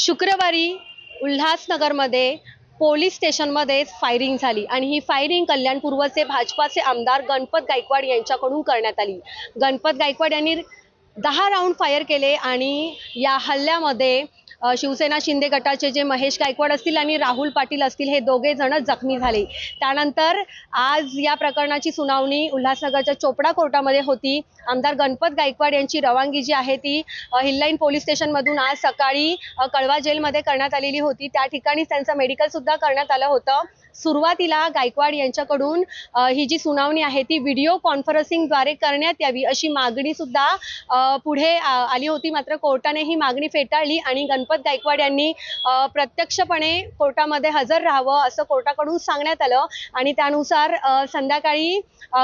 शुक्रवारी उल्हासनगरमध्ये पोलीस स्टेशनमध्ये फायरिंग झाली आणि ही फायरिंग कल्याण पूर्वचे भाजपाचे आमदार गणपत गायकवाड यांच्याकडून करण्यात आली. गणपत गायकवाड यांनी दहा राऊंड फायर केले आणि या हल्ल्यामध्ये शिवसेना शिंदे गटाचे जे महेश गायकवाड असतील आणि राहुल पाटील असतील हे दोघे जण जखमी झाले. त्यानंतर आज या प्रकरणाची सुनावणी उल्हासनगरच्या चोपडा कोर्टामध्ये होती. आमदार गणपत गायकवाड यांची रवानगी जी आहे ती हिल्लाईन हिललाईन पोलीस स्टेशनमधून आज सकाळी कळवा जेलमध्ये करण्यात आलेली होती. त्या ठिकाणी त्यांचं मेडिकल सुद्धा करण्यात आलं होतं. सुरुवातीला गायकवाड यांच्याकडून ही जी सुनावणी आहे ती व्हिडिओ कॉन्फरन्सिंगद्वारे करण्यात यावी अशी मागणी सुद्धा पुढे आली होती. मात्र कोर्टाने ही मागणी फेटाळली आणि गणपत गायकवाड यांनी प्रत्यक्षपणे कोर्टामध्ये हजर राहावं असं कोर्टाकडून सांगण्यात आलं. आणि त्यानुसार संध्याकाळी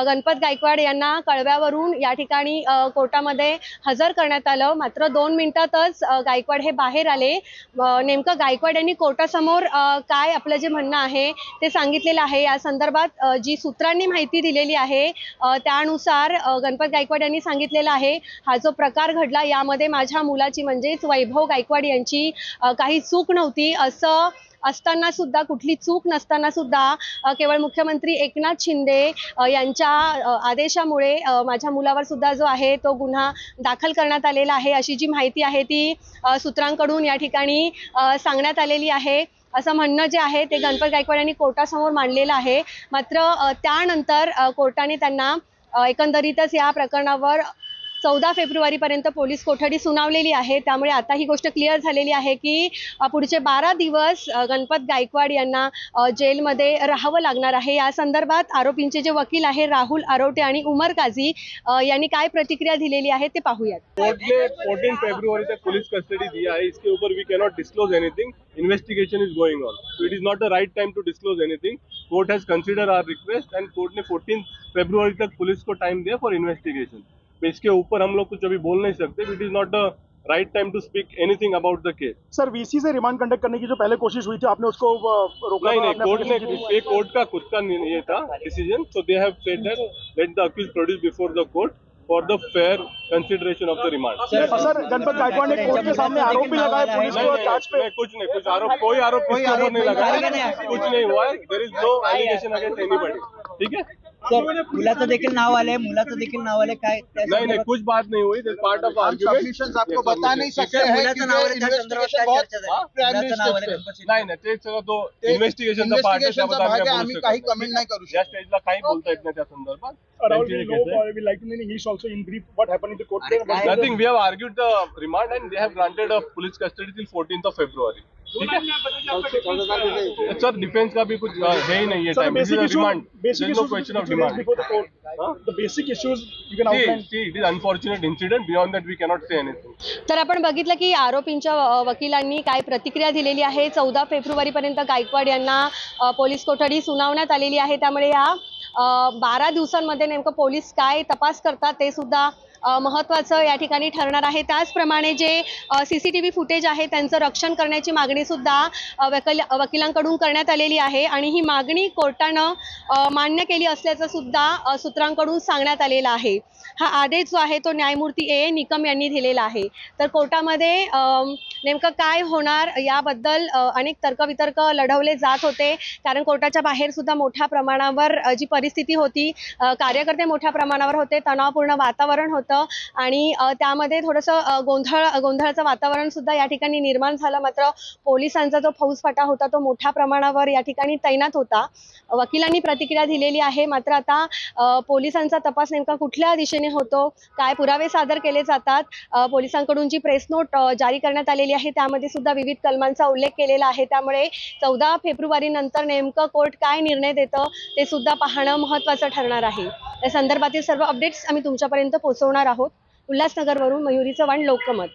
गणपत गायकवाड यांना कळव्यावरून या ठिकाणी कोर्टामध्ये हजर करण्यात आलं. मात्र दोन मिनिटातच गायकवाड हे बाहेर आले. नेमकं गायकवाड यांनी कोर्टासमोर काय आपलं जे म्हणणं आहे ते ते सांगितलेलं आहे. या संदर्भात जी सूत्रांनी माहिती दिलेली आहे त्यानुसार गणपत गायकवाड यांनी सांगितलेलं आहे हा जो प्रकार घडला यामध्ये माझ्या मुलाची म्हणजेच वैभव गायकवाड यांची काही चूक नव्हती. असं असताना सुद्धा कुठली चूक नसताना सुद्धा केवळ मुख्यमंत्री एकनाथ शिंदे यांच्या आदेशामुळे माझ्या मुलावर सुद्धा जो आहे तो गुन्हा दाखल करण्यात आलेला आहे अशी जी माहिती आहे ती सूत्रांकडून या ठिकाणी सांगण्यात आलेली आहे. असं म्हणणं जे आहे ते गणपत गायकवाड यांनी कोर्टासमोर मांडलेलं आहे. मात्र त्यानंतर कोर्टाने त्यांना एकंदरीतच या प्रकरणावर चौदा फेब्रुवारीपर्यंत पोलीस कोठडी सुनावलेली आहे. त्यामुळे आता ही गोष्ट क्लिअर झालेली आहे की पुढचे बारा दिवस गणपत गायकवाड यांना जेलमध्ये राहावं लागणार आहे. या संदर्भात आरोपींचे जे वकील आहे राहुल आरोटे आणि उमर काझी यांनी काय प्रतिक्रिया दिलेली आहे ते पाहूयात. कोर्ट ने 14 फरवरी तक पुलिस कस्टडी दिया है इसके ऊपर we cannot disclose anything investigation is going on it is not the right time to disclose anything court has consider our request and court ने फोर्टीन फेब्रुवारी तक पुलिस को टाइम दिया फॉर इन्वेस्टिगेशन इसके ऊपर हम लोग कुछ अभी बोल नहीं सकते it is not the right time to speak anything about the case sir VC say remand conduct करने की जो पहले कोशिश हुई थी आपने उसको रोका नहीं नहीं कोर्ट ने application की थी। ये कोर्ट का खुद का निर्णय ये था decision so they have said that let the accuse produce before the court for the fair consideration of the remand sir Ganpat Gaikwad ने कोर्ट के सामने आरोप भी लगाया पुलिस को जाँच पे। कुछ नहीं कुछ आरोप कोई आरोप किसके ऊपर नहीं लगाया। कुछ नहीं हुआ है there is no allegation against anybody ठीक है? सर मुलाचं देखील नाव आलंय मुलाचं देखील नाव आलंय काय नहीं नहीं कुछ बात नहीं हुई पार्ट ऑफ सबमिशन्स आपको बता नहीं सकते हैं मुलाचं नाव आलंय त्या संदर्भात काय चर्चा झाली मुलाचं नाव. नाही नाही ते सगळं तो इन्व्हेस्टिगेशनचा पार्ट आहे इन्व्हेस्टिगेशनचा त्याबद्दल भाग आहे आम्ही काही शकत कमेंट नाही करू नाही. या शकत स्टेजला काही बोलता येत नाही त्या संदर्भात Rahul, त्यांची we request know, आहे. uh, we like to know in English also in brief what happened in the court. अरे काय- Nothing. We have argued the remand and they have granted a police custody till 14th of February. ठीक है sir defence का भी कुछ uh, है ही नहीं है the this basic issue, basic which you raised demand before the court. Huh? The basic issues you can See, outline. see, it is unfortunate incident. Beyond that, we cannot say anything. तर आपण बघितलं की आरोपींच्या वकिलांनी काय प्रतिक्रिया दिलेली आहे चौदा फेब्रुवारीपर्यंत गायकवाड यांना पोलीस कोठडी सुनावण्यात आलेली आहे त्यामुळे या बारा दिवसांमध्ये नेमकं पोलीस काय तपास करतात ते सुद्धा महत्त्वाचं या ठिकाणी ठरणार आहे त्याचप्रमाणे जे C C T V footage आहे त्यांचं रक्षण करण्याची मागणी सुद्धा अ, वकील वकिलांकडून करण्यात आलेली आहे आणि ही मागणी कोर्टानं मान्य केली असल्याचं सुद्धा सूत्रांकडून सांगण्यात आलेलं आहे. हा आदेश जो आहे तो न्यायमूर्ती ए निकम यांनी दिलेला आहे. तर कोर्टामध्ये नेमकं काय होणार याबद्दल अनेक तर्कवितर्क लढवले जात होते. कारण कोर्टाच्या बाहेर सुद्धा मोठ्या प्रमाणावर जी परिस्थिती होती कार्यकर्ते मोठ्या प्रमाणावर होते तणावपूर्ण वातावरण होतं. आणि त्यामध्ये थोडंसं गोंधळ गोंधळाचं वातावरण सुद्धा या ठिकाणी निर्माण झालं. मात्र पोलिसांचा जो फौजफाटा होता तो मोठ्या प्रमाणावर या ठिकाणी तैनात होता. वकिलांनी प्रतिक्रिया दिलेली आहे. मात्र आता पोलिसांचा तपास नेमका कुठल्या दिशेने होतो? काय पुरावे सादर केले जातात? पोलिसांकडून जी प्रेस नोट जारी करण्यात केलेली आहे. त्यामध्ये सुद्धा विविध कलमांचा उल्लेख केलेला आहे. त्यामुळे चौदा फेब्रुवारी नंतर नेमकं कोर्ट काय निर्णय देतं ते सुद्धा पाहणं महत्त्वाचं ठरणार आहे. या संदर्भातील सर्व अपडेट्स आम्ही तुमच्यापर्यंत पोहोचवणार आहोत. उल्हासनगरवरून मयुरी चव्हाण लोकमत.